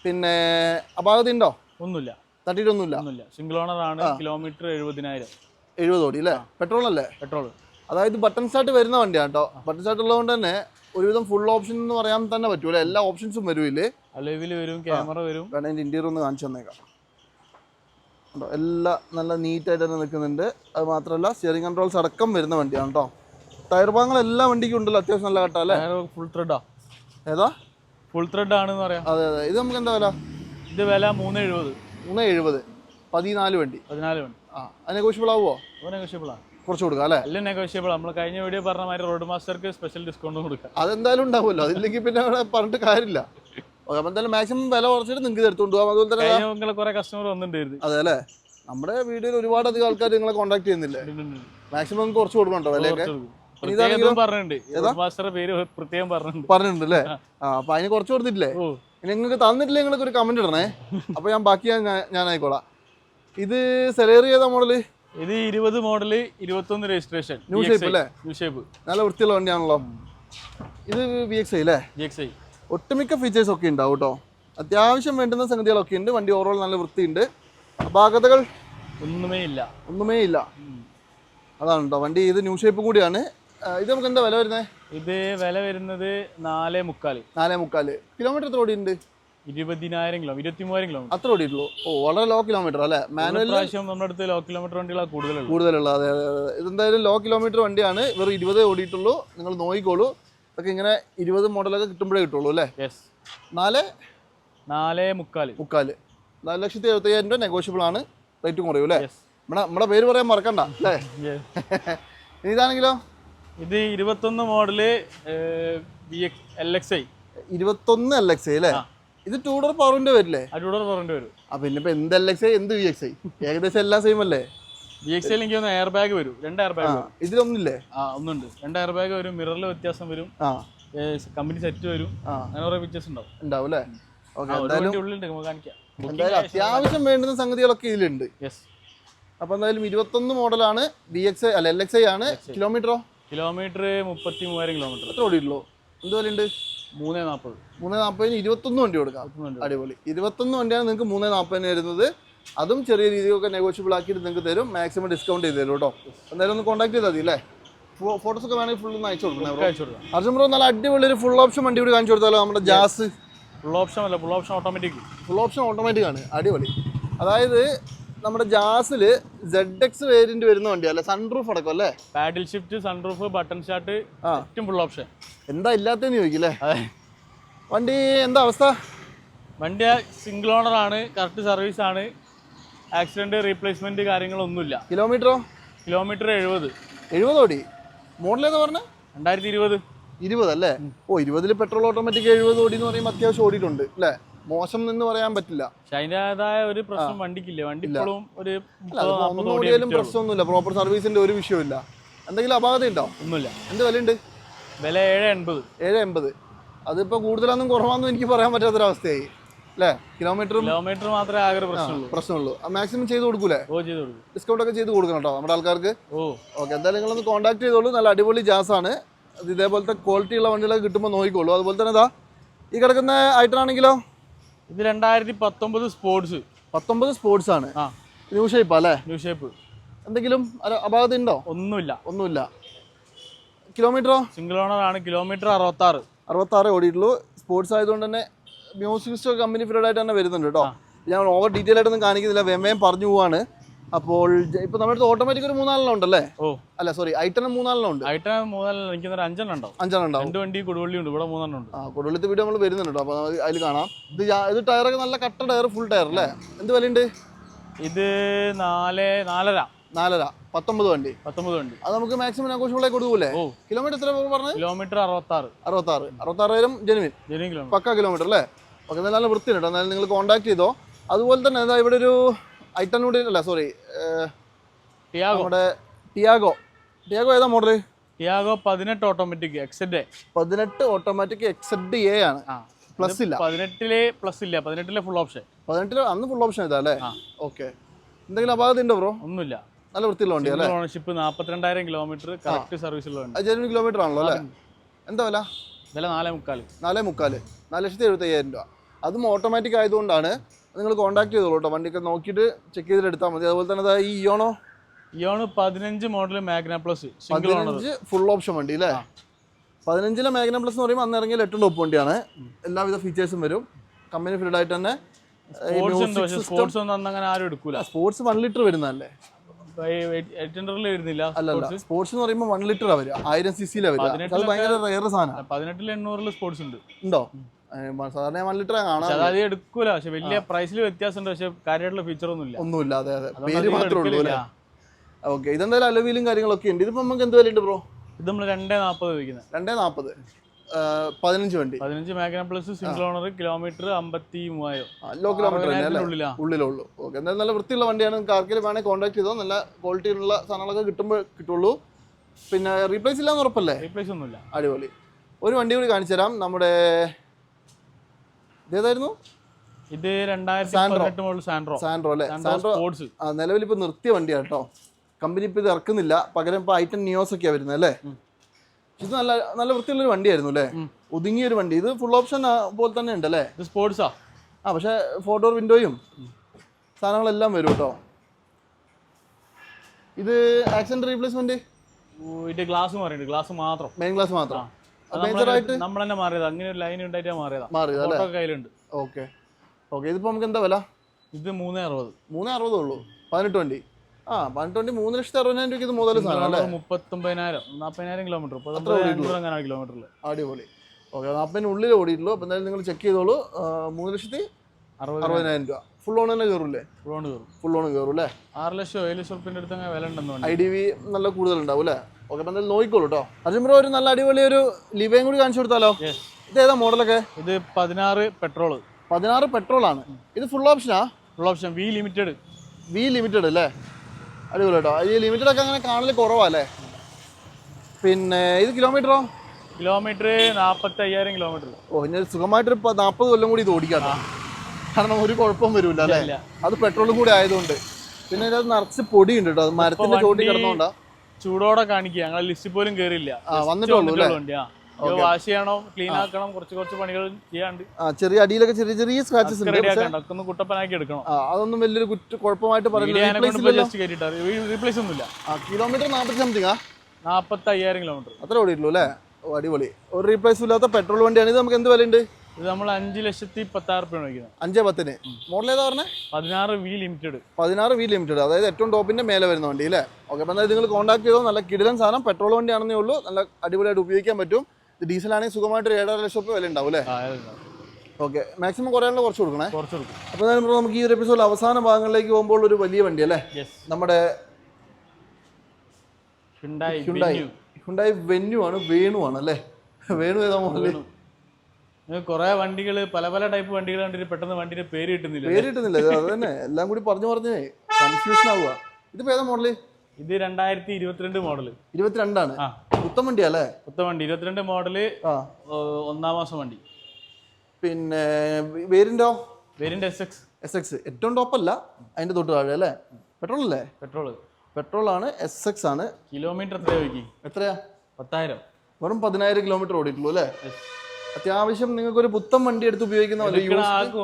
പിന്നെ അപാകത ഉണ്ടോ? ഒന്നുമില്ല. തട്ടിയിട്ടൊന്നുമില്ല. സിംഗിൾ ഓണർ ആണ് കിലോമീറ്റർ എഴുപതിനായിരം. എഴുപത് ഓടി അല്ലേ? പെട്രോൾ അല്ലേ? പെട്രോൾ അതായത് ബട്ടൺ സ്റ്റാർട്ട് വരുന്ന വണ്ടിയാണ് കേട്ടോ. ബട്ടൺ സ്റ്റാർട്ട് ഉള്ളതുകൊണ്ട് തന്നെ ഒരുവിധം ഫുൾ ഓപ്ഷൻ എന്ന് പറയാൻ തന്നെ പറ്റൂല. എല്ലാ ഓപ്ഷൻസും വരും ഇതിൽ. അലവിൽ വരും ക്യാമറ വരും. വേണം ഇന്റീരിയർ ഒന്ന് കാണിച്ചു തന്നേക്കാം. എല്ലാം നല്ല നീറ്റായിട്ട് തന്നെ നിൽക്കുന്നുണ്ട്. അത് മാത്രമല്ല സ്റ്റിയറിംഗ് കൺട്രോൾസ് അടക്കം വരുന്ന വണ്ടിയാണ് കേട്ടോ. ടയർ ഭാഗങ്ങൾ എല്ലാ വണ്ടിക്കും ഉണ്ടല്ലോ അത്യാവശ്യം നല്ല കട്ട അല്ലേ? ഫുൾ ത്രെഡാ ഏതാ? ഫുൾ ത്രെഡ് ആണെന്ന് പറയാം. അതെ അതെ. ഇത് നമുക്ക് എന്താ വില? ഇത് വില മൂന്ന് എഴുപത് മൂന്ന് എഴുപത് പതിനാല് വണ്ടി. പതിനാല് വണ്ടി. ആ അത് നെഗോഷ്യബിൾ ആവുമോ ആണ് കുറച്ച് കൊടുക്കാം അല്ലേ? എല്ലാം നെഗോഷ്യബിൾ നമ്മൾ കഴിഞ്ഞ വീഡിയോ പറഞ്ഞ മാതിരി റോഡ് മാസ്റ്റർക്ക് സ്പെഷ്യൽ ഡിസ്കൗണ്ട് കൊടുക്കാം. അതെന്തായാലും ഉണ്ടാവുമല്ലോ. അതില്ലെങ്കിൽ പിന്നെ അവിടെ പറഞ്ഞിട്ട് കാര്യമില്ല. ഓക്കെ അപ്പം എന്തായാലും മാക്സിമം വില കുറച്ചിട്ട് നിങ്ങൾക്ക് എടുത്തുകൊണ്ട് പോകാം അതുപോലെ തന്നെ നിങ്ങളെ കുറെ കസ്റ്റമർ വന്നിട്ടുണ്ടായിരുന്നു. അതെ അല്ലേ? നമ്മുടെ വീഡിയോയിൽ ഒരുപാട് അധികം ആൾക്കാർ നിങ്ങളെ കോൺടാക്ട് ചെയ്യുന്നില്ലേ? മാക്സിമം കുറച്ച് കൊടുക്കണ്ടോ വിലയൊക്കെ. പറഞ്ഞിട്ടുണ്ട്. റോഡ് മാസ്റ്ററുടെ പേര് പ്രത്യേകം പറഞ്ഞിട്ടുണ്ട്. പറഞ്ഞിട്ടുണ്ട് അല്ലേ ആ അപ്പൊ അതിന് കുറച്ച് കൊടുത്തിട്ടില്ലേ? നിങ്ങൾക്ക് തന്നിട്ടില്ലേ നിങ്ങൾക്ക് ഒരു കമന്റ് ഇടണേ. അപ്പൊ ഞാൻ ബാക്കി ഞാൻ ആയിക്കോളാം ഇത് സെലേറി ഏതാ മോഡൽ ഇത് ഇരുപത് മോഡൽ ഇരുപത്തൊന്ന് രജിസ്ട്രേഷൻ ന്യൂ ഷേപ്പ് അല്ലേ? ന്യൂ ഷേപ്പ് നല്ല വൃത്തിയുള്ള വണ്ടിയാണല്ലോ. ഇത് വി എക്സ് ഐ അല്ലേ? വി എക്സ് ഐ ഒട്ടുമിക്ക ഫീച്ചേഴ്സ് ഒക്കെ ഉണ്ടാവും കേട്ടോ. അത്യാവശ്യം വേണ്ടുന്ന സംഗതികളൊക്കെ ഉണ്ട്. വണ്ടി ഓവറോൾ നല്ല വൃത്തിയുണ്ട്. അപാകതകൾ ഒന്നുമേ ഇല്ല. ഒന്നുമേ ഇല്ല. അതാണ് കേട്ടോ. വണ്ടി ഇത് ന്യൂ ഷേപ്പ് കൂടിയാണ്. ഇത് നമുക്ക് എന്താ വില വരുന്നത് ഇത് വില വരുന്നത് നാലേ മുക്കാൽ. നാലേ മുക്കാൽ. കിലോമീറ്റർ എത്ര ഓടിയുണ്ട് ഇരുപതിനായിരം കിലോ ഇരുപത്തി മൂവായിരം കിലോമീറ്റർ അത്ര ഓടിയിട്ടുള്ളൂ. ഓ വളരെ ലോ കിലോമീറ്റർ അല്ലേ? മാനുവൽ പ്രാവശ്യം നമ്മുടെ അടുത്ത് ലോ കിലോമീറ്റർ വണ്ടികളാണ് കൂടുതലുള്ളത്. കൂടുതലുള്ളത് അതെ അതെ അതെ. ഇതെന്തായാലും ലോ കിലോമീറ്റർ വണ്ടിയാണ്. വെറും ഇരുപതേ ഓടിയിട്ടുള്ളൂ. നിങ്ങൾ നോക്കിക്കോളൂ. ഇതൊക്കെ ഇങ്ങനെ ഇരുപത് മോഡലൊക്കെ കിട്ടുമ്പോഴേ കിട്ടുള്ളൂ അല്ലേ? യെസ് നാല്? നാല് മുക്കാൽ. മുക്കാൽ. നാല് ലക്ഷത്തി എഴുപത്തി അയ്യായിരം രൂപ നെഗോഷ്യബിൾ ആണ്. റേറ്റ് കുറയൂ അല്ലേ? നമ്മുടെ നമ്മുടെ പേര് പറയാൻ മറക്കണ്ട അല്ലേ? (laughs) ഇതാണെങ്കിലോ? ഇത് ഇരുപത്തൊന്ന് model B X L X I ഇരുപത്തൊന്ന് എൽ എക്സ് ഐ അല്ലേ? ഇത് ടൂ ഡോർ പവറിന്റെ വരില്ലേ? അടികൂടെ പവറിന്റെ വരും. ആ പിന്നെ ഇപ്പൊ എന്ത് എൽ എക്സ് ഐ എന്ത് വി എക്സ് ഐ ഏകദേശം എല്ലാം സെയിം അല്ലേ? ബി എക്സ് ഐ എനിക്ക് ഒന്ന് എയർ ബാഗ് വരും. രണ്ട് എയർ ആ ബാഗ് ഇതിലൊന്നില്ലേ ആ ഒന്നുണ്ട്. രണ്ട് എയർ ബാഗ് വരും മിററിൽ വ്യത്യാസം വരും. ആ. കമ്പനി സെറ്റ് വരും. ആ. അങ്ങനെ കുറെ പിക്ചേഴ്സ് ഉണ്ടാവും. ഉണ്ടാവും അല്ലേ? ഓക്കെ ആ, എന്തായാലും അത്യാവശ്യം വേണ്ടുന്ന സംഗതികളൊക്കെ ഇതിലുണ്ട്. യെസ് അപ്പൊ എന്തായാലും ഇരുപത്തൊന്ന് മോഡലാണ് ബി എക്സ് അല്ല എൽ എക്സ് ഐ ആണ്. കിലോമീറ്ററോ കിലോമീറ്റർ മുപ്പത്തി മൂവായിരം കിലോമീറ്റർ. എത്ര ഓടിയിട്ടുള്ളൂ? എന്ത് വിലയുണ്ട്? മൂന്നേ നാൽപ്പത് മൂന്ന് നാൽപ്പതിന് ഇരുപത്തൊന്ന് വണ്ടി കൊടുക്കാം. അടിപൊളി. ഇരുപത്തൊന്ന് വണ്ടിയാണ് നിങ്ങൾക്ക് മൂന്ന് നാൽപ്പതിന് വരുന്നത്. അതും ചെറിയ രീതിയിലൊക്കെ നെഗോഷ്യബിൾ ആക്കിയിട്ട് നിങ്ങൾക്ക് തരും. മാക്സിമം ഡിസ്കൗണ്ട് ചെയ്ത് തരും കേട്ടോ. എന്തായാലും ഒന്ന് കോൺടാക്ട് ചെയ്താൽ മതി അല്ലേ? ഫോട്ടോസ് ഒക്കെ വേണമെങ്കിൽ ഫുൾ അയച്ചു കൊടുക്കണം ബ്രോ. അയച്ചു കൊടുക്കാം. അർജുൻ ബ്രോ നല്ല അടിപൊളി ഒരു ഫുൾ ഓപ്ഷൻ വണ്ടി കൂടി കാണിച്ചു കൊടുത്താലോ നമ്മുടെ ജാസ്? ഫുൾ ഓപ്ഷൻ അല്ല full option automatic full option automatic ആണ്. അടിപൊളി. അതായത് നമ്മുടെ ജാസിൽ സെഡ് എക്സ് വേരിയന്റ് വരുന്ന വണ്ടിയല്ലേ സൺറൂഫ് അടക്കം അല്ലേ? Paddle shift sunroof button shut ഏറ്റവും ഫുൾ ഓപ്ഷൻ എന്താ ഇല്ലാത്തതെന്ന് ചോദിക്കില്ലേ വണ്ടി എന്താ അവസ്ഥ? വണ്ടി സിംഗിൾ ഓണർ ആണ് കറക്റ്റ് സർവീസ് ആണ്. ആക്സിഡന്റ് റീപ്ലേസ്മെന്റ് കാര്യങ്ങളൊന്നുമില്ല. കിലോമീറ്ററോ? കിലോമീറ്റർ എഴുപത്. എഴുപത് ഓടി. മോഡൽ ഏതാ പറഞ്ഞത് രണ്ടായിരത്തി ഇരുപത്. ഇരുപത് അല്ലേ? ഓ ഇരുപതിൽ പെട്രോൾ ഓട്ടോമാറ്റിക് എഴുപത് ഓടി എന്ന് പറയുമ്പോൾ അത്യാവശ്യം ഓടിയിട്ടുണ്ട് അല്ലേ? മോശം എന്ന് പറയാൻ പറ്റില്ല. പക്ഷെ അതിന്റെതായ ഒരു പ്രശ്നം വണ്ടിക്കില്ല? വണ്ടി ഇപ്പോഴും ഒരു അല്ല മുപ്പതോ അതിപ്പോ നാൽപ്പതോ ഒന്നും ഓടിയേ ഓടിയാലും പറ്റുള്ളൂ. പ്രശ്നമൊന്നുമില്ല പ്രോപ്പർ സർവീസിന്റെ ഒരു വിഷയമില്ല എന്തെങ്കിലും അപാകത ഉണ്ടോ? ഒന്നുമില്ല. എന്ത് വിലയുണ്ട്? വില ഏഴ് എൺപത് ഏഴ് എൺപത് അതിപ്പോ കൂടുതലൊന്നും കുറവാന്നും എനിക്ക് പറയാൻ പറ്റാത്തൊരവസ്ഥയായി. അല്ലേ? കിലോമീറ്റർ കിലോമീറ്റർ മാത്രമേ ആകെ പ്രശ്നമുള്ളൂ. പ്രശ്നമുള്ളൂ. മാക്സിമം ചെയ്ത് കൊടുക്കൂലേ? ഓ ചെയ്ത് കൊടുക്കും. ഡിസ്കൗണ്ട് ഒക്കെ ചെയ്ത് കൊടുക്കണം കേട്ടോ നമ്മുടെ ആൾക്കാർക്ക്. ഓ. ഓക്കെ എന്തായാലും നിങ്ങളൊന്ന് കോൺടാക്ട് ചെയ്തോളൂ. നല്ല അടിപൊളി ജാസ് ആണ്. ഇത് ഇതേപോലത്തെ ക്വാളിറ്റി ഉള്ള വണ്ടികളൊക്കെ കിട്ടുമ്പോൾ നോക്കിക്കോളൂ. അതുപോലെ തന്നെ ഇതാ ഈ കിടക്കുന്ന ഐറ്റം ആണെങ്കിലോ? ഇത് രണ്ടായിരത്തി പത്തൊമ്പത് സ്പോർട്സ്. പത്തൊമ്പത് സ്പോർട്സ് ആണ്. ആ. ന്യൂ ഷേപ്പ് അല്ലേ? New shape. എന്തെങ്കിലും അപാകത ഉണ്ടോ? ഒന്നുമില്ല. ഒന്നുമില്ല. കിലോമീറ്ററോ? സിംഗിൾ ഓണർ ആണ്. കിലോമീറ്റർ അറുപത്താറ്. അറുപത്താറ് ഓടിയിട്ടുള്ളൂ. സ്പോർട്സ് ആയതുകൊണ്ട് തന്നെ മ്യൂസിക് കമ്പനി ഫിറ്റഡ് ആയിട്ട് തന്നെ വരുന്നുണ്ട് കേട്ടോ. ഞാൻ ഓവർ ഡീറ്റെയിൽ ആയിട്ടൊന്നും കാണിക്കുന്നില്ല. വേഗം പറഞ്ഞു പോവാണ്. അപ്പോൾ ഇപ്പൊ നമ്മുടെ ഓട്ടോമാറ്റിക് ഒരു മൂന്നാലെണ്ണം ഉണ്ടല്ലേ? ഓ. അല്ല സോറി ഐറ്റം മൂന്നാലെണ്ണം ഉണ്ട്. ഐറ്റം മൂന്നാലെണ്ണം എനിക്ക് അഞ്ചെണ്ണം ഉണ്ടാവും. അഞ്ചെണ്ണം ഉണ്ടാവും. രണ്ട് വണ്ടി കൊടുവള്ളി ഉണ്ട്. ഇവിടെ മൂന്നെണ്ണം ഉണ്ട്. ആ കൊടുവള്ളിത്തെ വീഡിയോ നമ്മൾ വരുന്നുണ്ട്. അപ്പൊ അതിൽ കാണാം. ഇത് ഇത് ടയറൊക്കെ നല്ല കട്ട ടയർ ഫുൾ ടയർ അല്ലേ? എന്ത് വിലയുണ്ട്? ഇത് നാല് നാലര. നാലര. പത്തൊമ്പത് വണ്ടി. പത്തൊമ്പത് വണ്ടി. അത് നമുക്ക് മാക്സിമം ആഘോഷങ്ങളെ കൊടുക്കൂലേ? കിലോമീറ്റർ എത്ര പറഞ്ഞത്? കിലോമീറ്റർ അറുപത്താറ്. അറുപത്താറ്. അറുപത്താറായിരം ജെനുവിൻ ജനുവിൻ കിലോമീറ്റർ പക്ക കിലോമീറ്റർ അല്ലേ? ഓക്കെ നല്ല വൃത്തിയുണ്ട് എന്നാലും നിങ്ങൾ കോൺടാക്ട് ചെയ്തോ. അതുപോലെ തന്നെ ഇവിടെ ഒരു അല്ല സോറി ടിയാഗോ. നമ്മുടെ ടിയാഗോ. ടിയാഗോ ഏതാ മോഡൽ ടിയാഗോ പതിനെട്ട് ഓട്ടോമാറ്റിക് എക്സെഡ് പതിനെട്ട് ഓട്ടോമാറ്റിക് എക്സെഡ് എ ആണ്. പ്ലസ് ഇല്ല. പതിനെട്ടിലെ പ്ലസ് ഇല്ല. പതിനെട്ടിലെ ഫുൾ ഓപ്ഷൻ പതിനെട്ടിലെ അന്ന് ഫുൾ ഓപ്ഷൻ ഇതാ അല്ലേ. ഓക്കെ എന്തെങ്കിലും അപാകത ഉണ്ടോ ബ്രോ ഒന്നുമില്ല. നല്ല വൃത്തിയുള്ള വണ്ടി അല്ലേ? ഓണർഷിപ്പ് നാൽപ്പത്തിരണ്ടായിരം കിലോമീറ്റർ കറക്റ്റ് സർവീസുള്ള വണ്ടി. ജനുവിൻ കിലോമീറ്റർ ആണല്ലോ അല്ലേ? എന്താ വില? വില നാലേ മുക്കാൽ. നാലേ മുക്കാൽ. നാല് ലക്ഷത്തി എഴുപത്തി അയ്യായിരം രൂപ. അതും ഓട്ടോമാറ്റിക് ആയതുകൊണ്ടാണ് നിങ്ങൾ കോൺടാക്ട് ചെയ്തോളൂ കേട്ടോ. വണ്ടിയൊക്കെ നോക്കിയിട്ട് ചെക്ക് ചെയ്തിട്ട് എടുത്താൽ മതി. അതുപോലെ തന്നെ ഈ ഇയോണോ ഇയോണ് പതിനഞ്ച് മോഡൽ മാഗ്ന പ്ലസ് പതിനഞ്ച് ഫുൾ ഓപ്ഷൻ വണ്ടി അല്ലേ? പതിനഞ്ചിലെ മാഗ്ന പ്ലസ് എന്ന് പറയുമ്പോൾ അന്ന് ഇറങ്ങിയ എട്ടും ടോപ്പ് വണ്ടിയാണ്. എല്ലാവിധ ഫീച്ചേഴ്സും വരും. കമ്പനി ഫിൽഡ് ആയിട്ട് തന്നെ സ്പോർട്സ് സ്പോർട്സ് ഒന്നും അങ്ങനെ ആരും എടുക്കൂല. സ്പോർട്സ് വൺ ലിറ്റർ വരുന്നതല്ലേ? സ്പോർട്സ് എന്ന് പറയുമ്പോൾ വൺ ലിറ്റർ വരിക. ആയിരം സി സിയിലാണ് വരിക. അത് ഭയങ്കര റയർ സാധനം. പതിനെട്ടിൽ എണ്ണൂറിൽ സ്പോർട്സ് ഉണ്ട്. ഉണ്ടോ? സാധാരണ വൺ ലിറ്റർ കാണാം പക്ഷെ അത് എടുക്കൂല. പക്ഷെ വലിയ പ്രൈസിൽ വ്യത്യാസമുണ്ട്. പക്ഷെ കാര്യമായിട്ടുള്ള ഫീച്ചർ ഒന്നും ഇല്ല ഒന്നുമില്ല അതെ അതെ. പേര് മാത്രമേ ഉള്ളൂ. അല്ലേ? ഓക്കെ ഇതെന്തായാലും അലവിലും കാര്യങ്ങളൊക്കെ ഉണ്ട് ഇതിപ്പോ നമുക്ക് എന്ത് വിലയുണ്ട് ബ്രോ ഇത് നമ്മൾ രണ്ടേ നാൽപ്പത് വയ്ക്കുന്നത് രണ്ടേ നാൽപ്പത് പതിനഞ്ച് വണ്ടി. പതിനഞ്ച് Magna plus single owner kilometre അമ്പത്തി മൂവായിരം ലോ കിലോമീറ്റർ ഉള്ളിലുള്ളൂ ഓക്കെ എന്തായാലും നല്ല വൃത്തിയുള്ള വണ്ടിയാണ്. നിങ്ങൾക്ക് ആർക്കെങ്കിലും വേണമെങ്കിൽ കോൺടാക്ട് ചെയ്തോ. നല്ല ക്വാളിറ്റിയിലുള്ള സാധനങ്ങളൊക്കെ കിട്ടുമ്പോൾ കിട്ടുള്ളൂ. പിന്നെ റീപ്ലേസ് ഇല്ലാന്ന് ഉറപ്പല്ലേ? റീപ്ലേസ് ഒന്നുമില്ല. അടിപൊളി. ഒരു വണ്ടി കൂടി കാണിച്ചു തരാം നമ്മുടെ ഇതേതായിരുന്നു? ഇത് രണ്ടായിരത്തി സാൻഡ്രോ. സാൻഡ്രോ അല്ലേ? സാൻഡ്രോ നിലവിൽ ഇപ്പൊ നിർത്തിയ വണ്ടിയാണ് കേട്ടോ കമ്പനി ഇപ്പൊ ഇത് ഇറക്കുന്നില്ല. പകരം ഇപ്പോൾ ഐറ്റൻ നിയോസ് ഒക്കെയാ വരുന്നത് അല്ലേ? ഇത് നല്ല നല്ല വൃത്തിയുള്ള ഒരു വണ്ടിയായിരുന്നു അല്ലേ? ഒതുങ്ങിയ ഒരു വണ്ടി. ഇത് ഫുൾ ഓപ്ഷൻ പോലെ തന്നെ ഉണ്ട് അല്ലേ? സ്പോർട്സാ ആ. പക്ഷെ ഫോർ ഡോർ വിൻഡോയും സാധനങ്ങളെല്ലാം വരും കേട്ടോ ഇത് ആക്സിഡന്റ് റീപ്ലേസ്മെന്റ് ഗ്ലാസ് ഗ്ലാസ് മാത്രം. മെയിൻ ഗ്ലാസ് മാത്രം. നമ്മൾ തന്നെ മാറിയതാ. അങ്ങനെ ഒരു ലൈൻ ഉണ്ടായിട്ടാ മാറിയതാ. മാറിയത് അല്ലേ? ഫോട്ടോ കയ്യിലുണ്ട്. ഓക്കെ. ഓക്കെ ഇതിപ്പോൾ നമുക്ക് എന്താ വില? ഇത് മൂന്നേ അറുപത്. മൂന്ന് അറുപതേ ഉള്ളൂ. പതിനെട്ട് വണ്ടി. ആ പതിനെട്ട് വണ്ടി മൂന്ന് ലക്ഷത്തി അറുപതിനായിരം രൂപയ്ക്ക് ഇത് മുതൽ സാധനം മുപ്പത്തൊമ്പതിനായിരം കിലോമീറ്റർ. കിലോമീറ്ററിൽ അടിപൊളി. ഓക്കെ നാൽപ്പതിന് ഉള്ളിൽ ഓടിയിട്ടുള്ളൂ. എന്തായാലും നിങ്ങൾ ചെക്ക് ചെയ്തോളൂ. മൂന്ന് ലക്ഷത്തി അറുപത് അറുപതിനായിരം രൂപ. ഫുൾ ഓൺ തന്നെ ഫുൾ കയറും. ഫുൾ ഓൺ കയറും അല്ലേ ആറ് ലക്ഷം ഏഴ് ലക്ഷം റുപ്യന്റെ അടുത്ത് അങ്ങനെ വില ഉണ്ടെന്ന് ഐ ഡി വി നല്ല കൂടുതലുണ്ടാവും അല്ലേ? ഓക്കെ അപ്പം എന്തായാലും നോക്കിക്കോളൂ കേട്ടോ അർജുൻ ബ്രോ ഒരു നല്ല അടിപൊളി ഒരു ലിവയും കൂടി കാണിച്ചു കൊടുത്താലോ? ഇത് ഏതാ മോഡലൊക്കെ ഇത് പതിനാറ് പെട്രോൾ പതിനാറ് പെട്രോൾ ആണ്. ഇത് full ഓപ്ഷനാ full option V limited V limited അല്ലേ? അടിപൊളി കേട്ടോ ഈ ലിമിറ്റഡ് ഒക്കെ അങ്ങനെ കാണൽ കുറവല്ലേ പിന്നെ ഇത് കിലോമീറ്ററോ കിലോമീറ്റർ നാൽപ്പത്തി അയ്യായിരം കിലോമീറ്റർ ഓ ഇനി ഒരു സുഖമായിട്ടൊരു പ- നാൽപ്പത് കൊല്ലം കൂടി ഇത് ഓടിക്കാം കാരണം ഒരു കുഴപ്പം വരില്ല അല്ലേ? അത് പെട്രോളും കൂടി ആയതുകൊണ്ട്. പിന്നെ ഇതിനകത്ത് നിറച്ച് പൊടിയുണ്ട് കേട്ടോ അത് മരത്തിന്റെ ചോട്ടി കിടന്നുകൊണ്ടാ ചൂടോടെ കാണിക്കുക. ഞങ്ങൾ ലിസ്റ്റ് പോലും കയറിയില്ല വാഷ് ചെയ്യണം ക്ലീൻ ആക്കണം കുറച്ച് കുറച്ച് പണികൾ ചെയ്യാണ്ട്. ചെറിയ അടിയിലൊക്കെ ചെറിയ ചെറിയ സ്ക്രാച്ചസ് ഒന്ന് കുട്ടപ്പനാക്കി എടുക്കണം. അതൊന്നും വലിയൊരു കുറ്റ കുഴപ്പമായിട്ട് റീപ്ലേസ് ഒന്നുമില്ല. കിലോമീറ്റർ നാൽപ്പത്തി സംതിങ് നാൽപ്പത്തി അയ്യായിരം കിലോമീറ്റർ അത്ര ഓടിയിട്ടുള്ളൂ അല്ലേ? അടിപൊളി. ഒരു റീപ്ലേസ് ഇല്ലാത്ത പെട്രോൾ വണ്ടിയാണ്. ഇത് നമുക്ക് എന്ത് വിലയുണ്ട്? ഇത് നമ്മൾ അഞ്ച് ലക്ഷത്തി പത്താറ് രൂപയാണ് വയ്ക്കുന്നത് അഞ്ച് പത്തിന്. മോഡൽ ഏതാ പറഞ്ഞേ? പതിനാറ് വി ലിമിറ്റഡ്. പതിനാറ് വി ലിമിറ്റഡ്. അതായത് ഏറ്റവും ടോപ്പിന്റെ മേലെ വരുന്ന വണ്ടി അല്ലേ? ഓക്കെ അപ്പം എന്തായാലും നിങ്ങൾ കോൺടാക്ട് ചെയ്തോ? നല്ല കിടിലൻ സാധനം. പെട്രോൾ വണ്ടിയാണെന്നേ ഉള്ളൂ. നല്ല അടിപൊളിയായിട്ട് ഉപയോഗിക്കാൻ പറ്റും. ഇത് ഡീസൽ ആണെങ്കിൽ സുഖമായിട്ട് ഒരു ഏഴര ലക്ഷം രൂപ വില ഉണ്ടാവും അല്ലേ ഓക്കെ മാക്സിമം കുറയാനുള്ള കുറച്ച് കൊടുക്കണേ. കുറച്ച് കൊടുക്കും. അപ്പോൾ എന്തായാലും നമുക്ക് ഈ ഒരു എപ്പിസോഡ് അവസാന ഭാഗങ്ങളിലേക്ക് പോകുമ്പോൾ ഒരു വലിയ വണ്ടി അല്ലേ? നമ്മുടെ ഹുണ്ടായി ഹുണ്ടായി വെന്യു ആണ് വേണു ആണ് അല്ലേ? വേണു ഏതാ മോഡൽ? കുറെ വണ്ടികൾ പല പല ടൈപ്പ് വണ്ടികൾ കണ്ടിട്ട് പെട്ടെന്ന് വണ്ടിയുടെ പേര് കിട്ടുന്നില്ല പേര് കിട്ടുന്നില്ല അതന്നെ. അത് തന്നെ എല്ലാം കൂടി പറഞ്ഞു പറഞ്ഞേ കൺഫ്യൂഷൻ ആവുക. ഇതിപ്പോ ഏതാ മോഡൽ ഇത് രണ്ടായിരത്തി ഇരുപത്തിരണ്ട് മോഡൽ ഇരുപത്തിരണ്ടാണ്. പുത്തൻ വണ്ടിയാ അല്ലേ? പുത്ത വണ്ടി. ഇരുപത്തിരണ്ട് മോഡൽ ആ. ഒന്നാം മാസം വണ്ടി. പിന്നെ വേരിന്റോ variant S X S X ഏറ്റവും ടോപ്പല്ല അതിന്റെ തൊട്ട് താഴെ അല്ലേ? പെട്രോൾ അല്ലേ? പെട്രോൾ പെട്രോൾ ആണ് എസ് എക്സ് ആണ്. കിലോമീറ്റർ എത്രയാ എത്രയാ? പത്തായിരം. വെറും പതിനായിരം കിലോമീറ്റർ ഓടിയിട്ടുള്ളൂ അല്ലേ? അത്യാവശ്യം നിങ്ങൾക്ക് ഒരു പുത്തൻ വണ്ടി എടുത്ത് ഉപയോഗിക്കുന്ന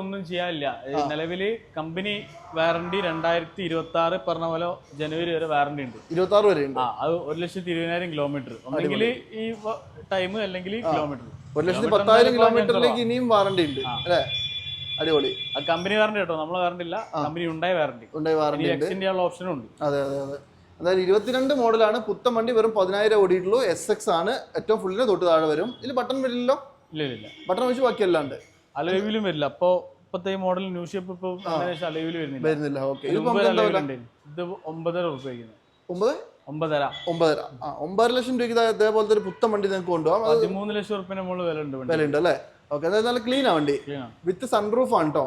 ഒന്നും ചെയ്യാനില്ല. നിലവിൽ കമ്പനി വാറണ്ടി രണ്ടായിരത്തി ഇരുപത്തി ആറ് പറഞ്ഞ പോലെ ജനുവരി വരെ വാറണ്ടി ഉണ്ട്. ഇരുപത്തി ആറ് വരെ അത് ഒരു ലക്ഷത്തി ഇരുപതിനായിരം കിലോമീറ്റർ ഒന്നെങ്കിൽ ഈ ടൈം അല്ലെങ്കിൽ കിലോമീറ്റർ ഒരു ലക്ഷത്തി പത്തായിരം കിലോമീറ്ററിലേക്ക് ഇനിയും വാറണ്ടി ഉണ്ട്. അല്ലേ? അടിപൊളി. കമ്പനി വാറണ്ടി കേട്ടോ. നമ്മൾ വാറണ്ടി ഇല്ല. കമ്പനി ഉണ്ടായ വാറണ്ടി ഉണ്ടായ വാറണ്ടി എക്സിന്റെ ഉള്ള ഓപ്ഷനും ഉണ്ട്. അതെ അതെ അതെ. അതായത് ഇരുപത്തിരണ്ട് മോഡലാണ് പുത്തൻ വണ്ടി വെറും പതിനായിരം ഓടിയിട്ടുള്ളൂ. എസ് എക്സ് ആണ്. ഏറ്റവും ഫുള്ളിന് തൊട്ട് താഴെ വരും. ഇതിൽ ബട്ടൺ വരില്ലല്ലോ? ഇല്ല ബട്ടൺ വെച്ച് ബാക്കിയെല്ലാം ഉണ്ട് അലവിലും വരില്ല. അപ്പോ ഇപ്പത്തെ മോഡൽ ന്യൂ ഷേപ്പ് ഇപ്പൊ അലവിൽ വരുന്നില്ല. ഓക്കെ. ഇത് ഒമ്പതര ഒമ്പത്? ഒമ്പതര. ഒമ്പതര. ആ ഒമ്പതര ലക്ഷം രൂപയ്ക്ക് ഇതാ ഇതേപോലത്തെ ഒരു പുത്തൻ വണ്ടി നിങ്ങൾക്ക് കൊണ്ടുപോകാം. പതിമൂന്ന് ലക്ഷം ഉറുപ്പിന്റെ മുകളിൽ വില ഉണ്ട് അല്ലേ? ഓക്കെ അതായത് നല്ല ക്ലീൻ ആ വണ്ടി. വിത്ത് സൺറൂഫ് ആണ് കേട്ടോ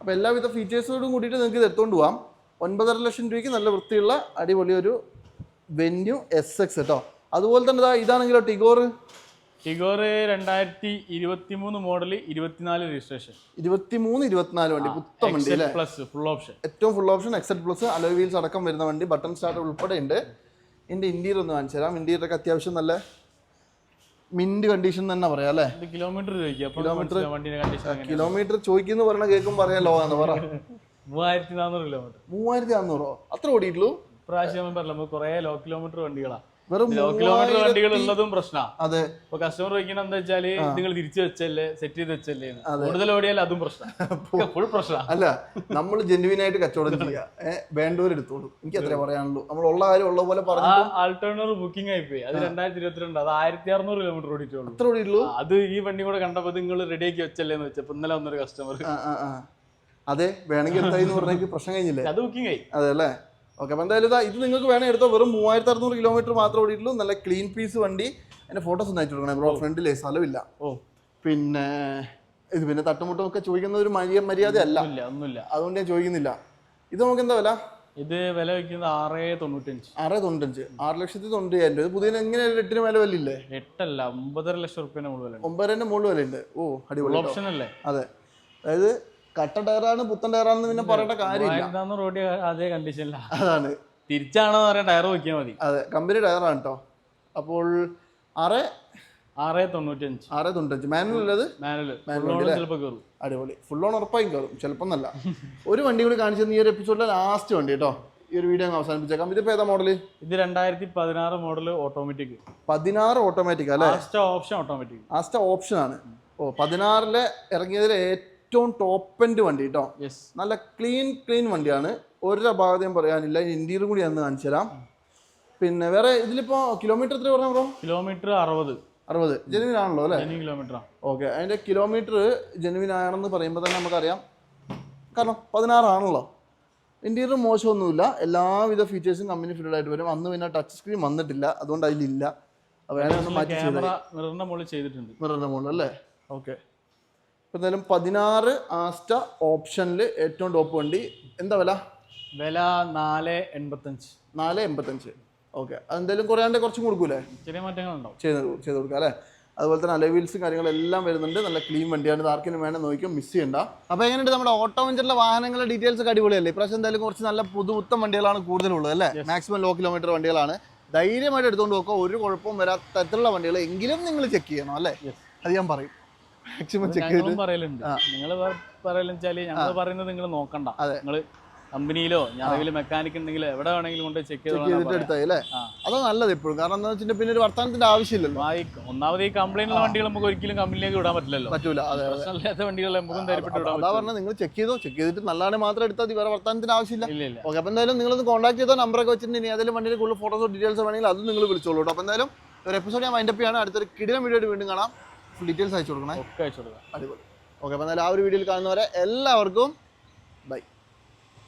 അപ്പോൾ എല്ലാവിധ ഫീച്ചേഴ്സോടും കൂടിയിട്ട് നിങ്ങൾക്ക് ഇത് എടുത്തുകൊണ്ട് പോകാം ഒൻപതര ലക്ഷം രൂപയ്ക്ക് നല്ല വൃത്തിയുള്ള അടിപൊളി ഒരു വെന്യൂ എസ് എക്സ് കേട്ടോ അതുപോലെ തന്നെ ഇതാണെങ്കിലോ ടിഗോർ ടിഗോർ രണ്ടായിരത്തി ഇരുപത്തി മൂന്ന് മോഡൽ ഇരുപത്തിനാല് രജിസ്ട്രേഷൻ ഇരുപത്തി മൂന്ന് ഇരുപത്തിനാല് വണ്ടി പുത്തൻ വണ്ടി അല്ലേ? പ്ലസ് ഫുൾ ഓപ്ഷൻ ഏറ്റവും full option Xcent plus alloy wheels അടക്കം വരുന്ന വണ്ടി ബട്ടൺ സ്റ്റാർട്ട് ഉൾപ്പെടെ ഉണ്ട് ഇതിന്റെ ഇന്റീരിയർ ഒന്ന് കാണിച്ചു തരാം. ഇന്റീരിയറൊക്കെ അത്യാവശ്യം നല്ല മിന്റ് കണ്ടീഷൻ തന്നെ പറയാം അല്ലേ? കിലോമീറ്റർ കിലോമീറ്റർ കിലോമീറ്റർ ചോദിക്കുന്നു പറഞ്ഞ കേൾക്കും പറയാം ലോ എന്ന് പറ. മൂവായിരത്തി നാനൂറ് കിലോമീറ്റർ മൂവായിരത്തി നാനൂറോ അത്ര ഓടിയിട്ടുള്ളൂ. പ്രാവശ്യം ഞാൻ പറഞ്ഞില്ല കുറേ ലോ കിലോമീറ്റർ വണ്ടികളാ. വെറും കിലോമീറ്റർ വണ്ടികൾ ഉള്ളതും പ്രശ്നമാണ് അതെ. ഇപ്പൊ കസ്റ്റമർ ചോദിക്കണ എന്താ വെച്ചാൽ നിങ്ങൾ തിരിച്ചു വെച്ചല്ലേ സെറ്റ് ചെയ്ത് വെച്ചല്ലേ. കൂടുതൽ ഓടിയാൽ അതും പ്രശ്നം. ഫുൾ പ്രശ്നം. അല്ല നമ്മൾ ജെന്യുവിൻ ആയിട്ട് കച്ചവടം ചെയ്യുക വേണ്ടവർ എടുത്തോളൂ. എനിക്ക് അത്രേ പറയാനുള്ളൂ. നമ്മൾ ഉള്ള കാര്യം ഉള്ള പോലെ പറഞ്ഞു ആൾട്ടർണർ ബുക്കിംഗ് ആയി പോയി അത് രണ്ടായിരത്തി ഇരുപത്തിരണ്ട് അത് ആയിരത്തി അറുന്നൂറ് കിലോമീറ്റർ ഓടിയിട്ടുള്ളൂ. അത്ര ഉള്ളൂ അത് ഈ വണ്ടി കൂടെ കണ്ടപ്പോ നിങ്ങൾ റെഡി ആക്കി വെച്ചല്ലേ എന്ന് വെച്ചപ്പോ ഇന്നലെ വന്നൊരു കസ്റ്റമർ അതെ വേണമെങ്കിൽ എന്തായി എന്ന് പറഞ്ഞെങ്കിൽ പ്രശ്നം കഴിഞ്ഞില്ലേ? അത് ബുക്കിംഗ് ആയി. അതെ അല്ലേ? ഓക്കെ അപ്പോൾ എന്തായാലും ഇതാ ഇത് നിങ്ങൾക്ക് വേണേൽ എടുത്തോ. വെറും മൂവായിരത്തി അറുന്നൂറ് കിലോമീറ്റർ മാത്രം ഓടിയിട്ടുള്ളൂ. നല്ല ക്ലീൻ പീസ് വണ്ടി. എന്റെ ഫോട്ടോസ് ഒന്ന് അയച്ചു കൊടുക്കണേ ബ്രോ. ഫ്രണ്ടിലേ സ്ഥലമില്ല ഓ. പിന്നെ ഇത് പിന്നെ തട്ടുമുട്ടും ഒക്കെ ചോദിക്കുന്ന ഒരു മര്യ മര്യാദ അല്ല ഒന്നുമില്ല. അതുകൊണ്ട് ഞാൻ ചോദിക്കുന്നില്ല. ഇത് നമുക്ക് എന്താ വില? ഇത് വില വയ്ക്കുന്നത് ആറ് തൊണ്ണൂറ്റഞ്ച്. ആറ് തൊണ്ണൂറ്റഞ്ച്. ആറ് ലക്ഷത്തി തൊണ്ണൂറ്റി രൂപ. പുതിയ എങ്ങനെ എട്ടിന് വില വിലയില്ലേ? എട്ടല്ല ഒമ്പതര ലക്ഷം റുപ്യ മുകളിൽ ഒമ്പതരന്റെ മുകളിൽ വിലയുണ്ട്. ഓ അടിപൊളി ഓപ്ഷൻ അല്ലേ? അതെ. അതായത് കട്ട ടയറാണ് പുത്തൻ ടയറാണെന്ന് പിന്നെ പറയേണ്ട കാര്യമില്ല. റോഡ് അതേ കണ്ടീഷനില്ല അതാണ്. തിരിച്ചാണോ ടയർ നോക്കിയാൽ മതി. അതെ കമ്പനി ടയറാണ് കേട്ടോ അപ്പോൾ ആറ്? ആറ് തൊണ്ണൂറ്റഞ്ച് ആറ് തൊണ്ണൂറ്റഞ്ച് മാനുവൽ ഉള്ളത് മാനുവൽ ചിലപ്പോൾ ചിലപ്പോ കയറും അടിപൊളി. ഫുൾ ഓൺ ഉറപ്പായും കയറും ചിലപ്പം നല്ല. ഒരു വണ്ടി കൂടി കാണിച്ചു ഈ ഒരു എപ്പിസോഡിലെ ലാസ്റ്റ് വണ്ടി കേട്ടോ ഈ ഒരു വീഡിയോ അവസാനിപ്പിച്ചേക്കാം. ഇതിപ്പോ ഏതാ മോഡൽ ഇത് രണ്ടായിരത്തി പതിനാറ് മോഡൽ ഓട്ടോമാറ്റിക് പതിനാറ് ഓട്ടോമാറ്റിക് അല്ലേ? Last option automatic last option ആണ്. ഓ പതിനാറിലെ ഇറങ്ങിയതിൽ ഏറ്റവും ടോപ്പ് എൻഡ് വണ്ടി കേട്ടോ യെസ് നല്ല ക്ലീൻ ക്ലീൻ വണ്ടിയാണ്. ഒരു അപാകതയും പറയാനില്ല. ഇന്റീരിയർ കൂടി അന്ന് കാണിച്ചു തരാം. പിന്നെ വേറെ ഇതിലിപ്പോ കിലോമീറ്റർ എത്ര പറഞ്ഞു ബ്രോ? കിലോമീറ്റർ അറുപത്. അറുപത്. ജെനുവിൻ ആണല്ലോ അല്ലേ? കിലോമീറ്റർ ഓക്കെ അതിന്റെ കിലോമീറ്റർ ജെനുവിൻ ആണെന്ന് പറയുമ്പോൾ തന്നെ നമുക്കറിയാം. കാരണം പതിനാറാണല്ലോ ഇന്റീരിയർ മോശമൊന്നുമില്ല. എല്ലാവിധ ഫീച്ചേഴ്സും കമ്പനി ഫിറ്റഡ് ആയിട്ട് വരും. അന്ന് പിന്നെ ടച്ച് സ്ക്രീൻ വന്നിട്ടില്ല. അതുകൊണ്ട് അതിലില്ല. അപ്പോൾ വേണേൽ ഒന്ന് മാറ്റി ചെയ്തിട്ടുണ്ട്. മിററിന്റെ മുകളിൽ അല്ലേ? ഓക്കെ ഇപ്പം എന്തായാലും പതിനാറ് ആസ്റ്റ ഓപ്ഷനിൽ ഏറ്റവും ടോപ്പ് വണ്ടി. എന്താ വില? വില നാല് എൺപത്തഞ്ച്. നാല് എൺപത്തഞ്ച്. ഓക്കെ. അതെന്തായാലും കുറയാണ്ട് കുറച്ചും കൊടുക്കൂലേ? ചെറിയ മാറ്റങ്ങളുണ്ടാവും. ചെയ്ത് ചെയ്ത് കൊടുക്കാം അല്ലേ? അതുപോലെ തന്നെ അലവീൽസും കാര്യങ്ങളെല്ലാം വരുന്നുണ്ട്. നല്ല ക്ലീൻ വണ്ടിയാണ്. ആർക്കെങ്കിലും വേണം നോക്കും മിസ് ചെയ്യണ്ട. അപ്പോൾ എങ്ങനെയുണ്ട് നമ്മുടെ ഓട്ടോ വെഞ്ചറിലെ വാഹനങ്ങളുടെ ഡീറ്റെയിൽസ് ഒക്കെ അടിപൊളിയല്ലേ? ഇപ്രാവശ്യം എന്തായാലും കുറച്ച് നല്ല പുതുമുത്തം വണ്ടികളാണ് കൂടുതലുള്ളത് അല്ലേ? മാക്സിമം ലോ കിലോമീറ്റർ വണ്ടികളാണ്. ധൈര്യമായിട്ട് എടുത്തുകൊണ്ട് നോക്കുക ഒരു കുഴപ്പവും വരാത്ത തരത്തിലുള്ള വണ്ടികൾ എങ്കിലും നിങ്ങൾ ചെക്ക് ചെയ്യണം അല്ലേ? അത് ഞാൻ പറയും. മാക്സിമം ചെക്ക് ചെയ്ത് പറയലുണ്ട്. നിങ്ങൾ പറയലെന്ന് വെച്ചാൽ ഞങ്ങൾ പറയുന്നത് നിങ്ങൾ നോക്കണ്ട. നിങ്ങൾ കമ്പനിയിലോ ഞാനെങ്കിലും മെക്കാനിക് ഉണ്ടെങ്കിലോ എവിടെ വേണമെങ്കിലും കൊണ്ട് ചെക്ക് ചെക്ക് ചെയ്തിട്ട് ചെയ്ത് എടുത്തായി അല്ലേ? ആ. അതാ നല്ലത് ഇപ്പോഴും. കാരണം എന്താ വെച്ചിട്ടുണ്ടെങ്കിൽ പിന്നെ ഒരു വർത്തമാനത്തിന്റെ ആവശ്യമില്ലല്ലോ. ഒന്നാമത് ഈ കംപ്ലൈന്റ് ഉള്ള വണ്ടികൾ നമുക്ക് ഒരിക്കലും കമ്പനിയിലേക്ക് വിടാൻ പറ്റില്ലല്ലോ. പറ്റൂല. പ്രശ്നമില്ലാത്ത വണ്ടികൾ നമുക്കും ധരിപ്പിട്ട് വിടാൻ അതാ പറ്റും. നിങ്ങൾ ചെക്ക് ചെയ്തോ? ചെക്ക് ചെയ്തിട്ട് നല്ലതാണ് മാത്രം എടുത്താൽ വേറെ വർത്തമാനത്തിന് ആവശ്യമില്ല. ഓക്കെ അപ്പോൾ എന്തായാലും നിങ്ങളൊന്ന് കോൺടാക്ട് ചെയ്തോ? നമ്പറൊക്കെ വെച്ചിട്ടുണ്ടെങ്കിൽ ഏതെങ്കിലും വണ്ടിയുടെ കൂടുതൽ ഫോട്ടോസോ ഡീറ്റെയിൽസ് വേണമെങ്കിൽ അത് നിങ്ങൾ വിളിച്ചോളൂ അപ്പൊ അപ്പോൾ എന്തായാലും ഒരു എപ്പിസോഡ് ഞാൻ വൈൻഡപ്പ് ചെയ്യാണ്. അടുത്തൊരു കിടിലം വീഡിയോ വീണ്ടും കാണാം. ഡീറ്റെയിൽസ് അയച്ചു കൊടുക്കണേ. ഒക്കെ അയച്ചു കൊടുക്കാം. അടിപൊളി. ഓക്കെ അപ്പോൾ എന്നാലും ആ ഒരു വീഡിയോയിൽ കാണുന്നവരെ എല്ലാവർക്കും